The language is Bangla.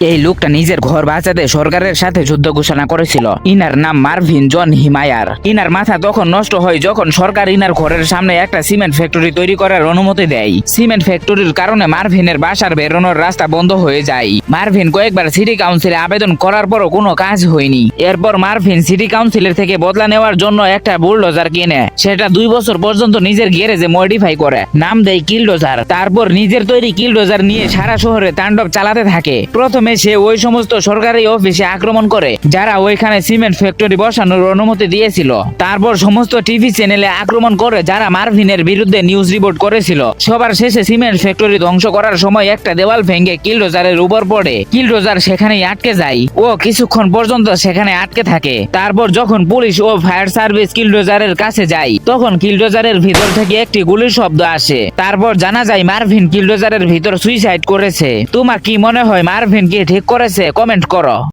এই লোকটা নিজের ঘর বাঁচাতে সরকারের সাথে যুদ্ধ ঘোষণা করেছিল। ইনার নাম মার্ভিন জন হিমায়ার। ইনার মাথা তখন নষ্ট হয় যখন সরকার ইনার ঘরের সামনে একটা সিমেন্ট ফ্যাক্টরি তৈরি করার অনুমতি দেয়। সিমেন্ট ফ্যাক্টরির কারণে মার্ভিনের বাসার বেরোনোর রাস্তা বন্ধ হয়ে যায়। মার্ভিন কয়েকবার সিটি কাউন্সিলে আবেদন করার পরও কোনো কাজ হয়নি। এরপর মার্ভিন সিটি কাউন্সিলের থেকে বদলা নেওয়ার জন্য একটা বুলডোজার কিনে। সেটা দুই বছর পর্যন্ত নিজের গ্যারেজে মডিফাই করে। নাম দেয় কিলডোজার। তারপর নিজের তৈরি কিলডোজার নিয়ে সারা শহরে তাণ্ডব চালাতে থাকে। প্রথমে সে ওই সমস্ত সরকারি অফিসে আক্রমণ করে, যারা ওইখানে সিমেন্ট ফ্যাক্টরি বসানোর অনুমতি দিয়েছিল। তারপর সমস্ত টিভি চ্যানেলে আক্রমণ করে, যারা মার্ভিনের বিরুদ্ধে নিউজ রিপোর্ট করেছিল। সবার শেষে সিমেন্ট ফ্যাক্টরি ধ্বংস করার সময় একটা দেওয়াল ভেঙে কিলডোজারের উপর পড়ে। কিলডোজার সেখানেই আটকে যায়। ও কিছুক্ষণ পর্যন্ত সেখানে আটকে থাকে। তারপর যখন পুলিশ ও ফায়ার সার্ভিস কিলডোজারের কাছে যায়, তখন কিলডোজারের ভিতর থেকে একটি গুলির শব্দ আসে। তারপর জানা যায় মার্ভিন কিলডোজারের ভিতর সুইসাইড করেছে। তোমার কি মনে হয় মার্ভিন ঠিক করেছে কমেন্ট করো।